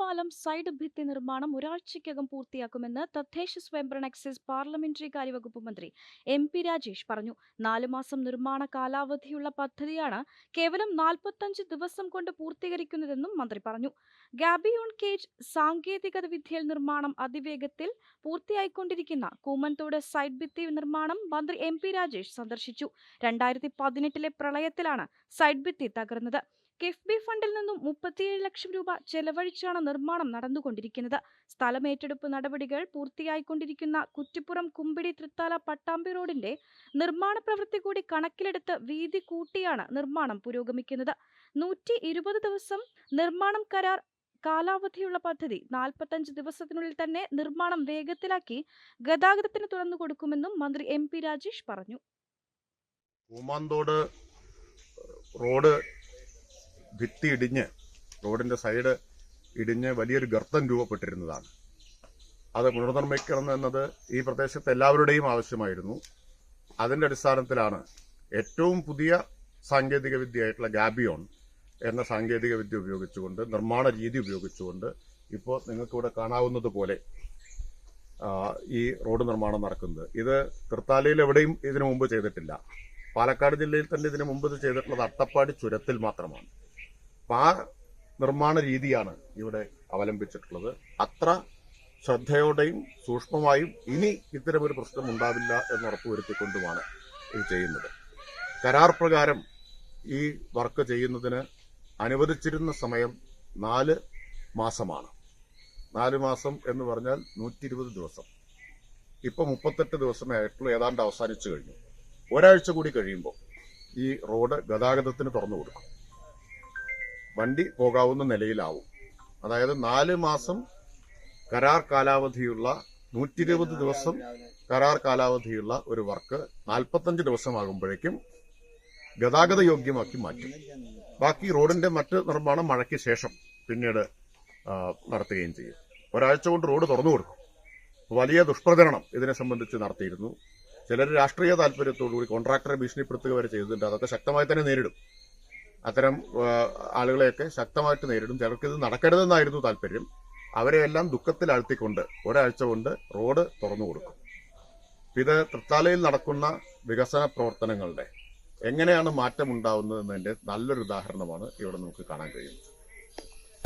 പാലം സൈഡ് ഭിത്തി നിർമ്മാണം ഒരാഴ്ചയ്ക്കകം പൂർത്തിയാക്കുമെന്ന് തദ്ദേശ സ്വയംഭരണ എക്സൈസ് പാർലമെന്ററി കാര്യവകുപ്പ് മന്ത്രി എം പി രാജേഷ് പറഞ്ഞു. നാലു മാസം നിർമ്മാണ കാലാവധിയുള്ള പദ്ധതിയാണ് കേവലം നാൽപ്പത്തഞ്ച് ദിവസം കൊണ്ട് പൂർത്തീകരിക്കുന്നതെന്നും മന്ത്രി പറഞ്ഞു. ഗാബിയോൺ കേജ് സാങ്കേതിക വിദ്യയിൽ നിർമ്മാണം അതിവേഗത്തിൽ പൂർത്തിയായിക്കൊണ്ടിരിക്കുന്ന കൂമൻതോട് സൈഡ് ഭിത്തി നിർമ്മാണം മന്ത്രി എം പി രാജേഷ് സന്ദർശിച്ചു. രണ്ടായിരത്തി പതിനെട്ടിലെ പ്രളയത്തിലാണ് സൈഡ് ഭിത്തി തകർന്നത്. കിഫ്ബി ഫണ്ടിൽ നിന്നും മുപ്പത്തിയേഴ് ലക്ഷം രൂപ ചെലവഴിച്ചാണ് നിർമ്മാണം നടന്നുകൊണ്ടിരിക്കുന്നത്. സ്ഥലമേറ്റെടുപ്പ് നടപടികൾ പൂർത്തിയായിക്കൊണ്ടിരിക്കുന്ന കുറ്റിപ്പുറം കുമ്പിടി തൃത്താല പട്ടാമ്പി റോഡിന്റെ നിർമ്മാണ പ്രവൃത്തി കൂടി കണക്കിലെടുത്ത് വീതി കൂട്ടിയാണ് നിർമ്മാണം പുരോഗമിക്കുന്നത്. നൂറ്റി ഇരുപത് ദിവസം നിർമ്മാണം കരാർ കാലാവധിയുള്ള പദ്ധതി നാൽപ്പത്തഞ്ച് ദിവസത്തിനുള്ളിൽ തന്നെ നിർമ്മാണം വേഗത്തിലാക്കി ഗതാഗതത്തിന് തുറന്നു കൊടുക്കുമെന്നും മന്ത്രി എം പി രാജേഷ് പറഞ്ഞു. പൂമാന്തോട് റോഡ് ഭിത്തി ഇടിഞ്ഞ് റോഡിന്റെ സൈഡ് ഇടിഞ്ഞ് വലിയൊരു ഗർത്തം രൂപപ്പെട്ടിരുന്നതാണ്. അത് പുനർനിർമ്മിക്കണം എന്നത് ഈ പ്രദേശത്തെ എല്ലാവരുടെയും ആവശ്യമായിരുന്നു. അതിന്റെ അടിസ്ഥാനത്തിലാണ് ഏറ്റവും പുതിയ സാങ്കേതിക വിദ്യയായിട്ടുള്ള ഗാബിയോൺ എന്ന സാങ്കേതിക വിദ്യ ഉപയോഗിച്ചുകൊണ്ട് നിർമ്മാണ രീതി ഉപയോഗിച്ചുകൊണ്ട് ഇപ്പോൾ നിങ്ങൾക്കിവിടെ കാണാവുന്നത് പോലെ ഈ റോഡ് നിർമ്മാണം നടക്കുന്നത്. ഇത് തൃത്താലയിൽ എവിടെയും ഇതിനു മുമ്പ് ചെയ്തിട്ടില്ല. പാലക്കാട് ജില്ലയിൽ തന്നെ ഇതിനു മുമ്പ് ഇത് ചെയ്തിട്ടുള്ളത് അട്ടപ്പാടി ചുരത്തിൽ മാത്രമാണ്. അപ്പൊ ആ നിർമ്മാണ രീതിയാണ് ഇവിടെ അവലംബിച്ചിട്ടുള്ളത്. അത്ര ശ്രദ്ധയോടെയും സൂക്ഷ്മമായും ഇനി ഇത്തരമൊരു പ്രശ്നം ഉണ്ടാവില്ല എന്ന് ഉറപ്പുവരുത്തിക്കൊണ്ടുമാണ് ഇത് ചെയ്യുന്നത്. കരാർ പ്രകാരം ഈ വർക്ക് ചെയ്യുന്നതിന് അനുവദിച്ചിരുന്ന സമയം നാല് മാസമാണ്. നാല് മാസം എന്ന് പറഞ്ഞാൽ നൂറ്റി ഇരുപത് ദിവസം. ഇപ്പോൾ മുപ്പത്തെട്ട് ദിവസമേ ആയിട്ടുള്ളൂ ഏതാണ്ട് അവസാനിച്ചു കഴിഞ്ഞു. ഒരാഴ്ച കൂടി കഴിയുമ്പോൾ ഈ റോഡ് ഗതാഗതത്തിന് തുറന്നു കൊടുക്കും. വണ്ടി പോകാവുന്ന നിലയിലാവും. അതായത് നാല് മാസം കരാർ കാലാവധിയുള്ള നൂറ്റി ഇരുപത് ദിവസം കരാർ കാലാവധിയുള്ള ഒരു വർക്ക് നാൽപ്പത്തഞ്ച് ദിവസമാകുമ്പോഴേക്കും ഗതാഗത യോഗ്യമാക്കി മാറ്റും. ബാക്കി റോഡിന്റെ മറ്റ് നിർമ്മാണം മഴയ്ക്ക് ശേഷം പിന്നീട് നടത്തുകയും ചെയ്യും. ഒരാഴ്ച കൊണ്ട് റോഡ് തുറന്നു കൊടുക്കും. വലിയ ദുഷ്പ്രചരണം ഇതിനെ സംബന്ധിച്ച് നടത്തിയിരുന്നു. ചിലർ രാഷ്ട്രീയ താല്പര്യത്തോടുകൂടി കോൺട്രാക്ടറെ ഭീഷണിപ്പെടുത്തുക വരെ ചെയ്തിട്ടുണ്ട്. അതൊക്കെ ശക്തമായി തന്നെ നേരിടും. അത്തരം ആളുകളെയൊക്കെ ശക്തമായിട്ട് നേരിടും. ചിലർക്ക് ഇത് നടക്കരുതെന്നായിരുന്നു താല്പര്യം. ദുഃഖത്തിൽ ആഴ്ത്തിക്കൊണ്ട് ഒരാഴ്ച കൊണ്ട് റോഡ് തുറന്നു കൊടുക്കും. ഇത് തൃത്താലയിൽ നടക്കുന്ന വികസന പ്രവർത്തനങ്ങളുടെ എങ്ങനെയാണ് മാറ്റമുണ്ടാവുന്നത് എന്നതിന്റെ നല്ലൊരു ഉദാഹരണമാണ് ഇവിടെ നമുക്ക് കാണാൻ കഴിയുന്നത്.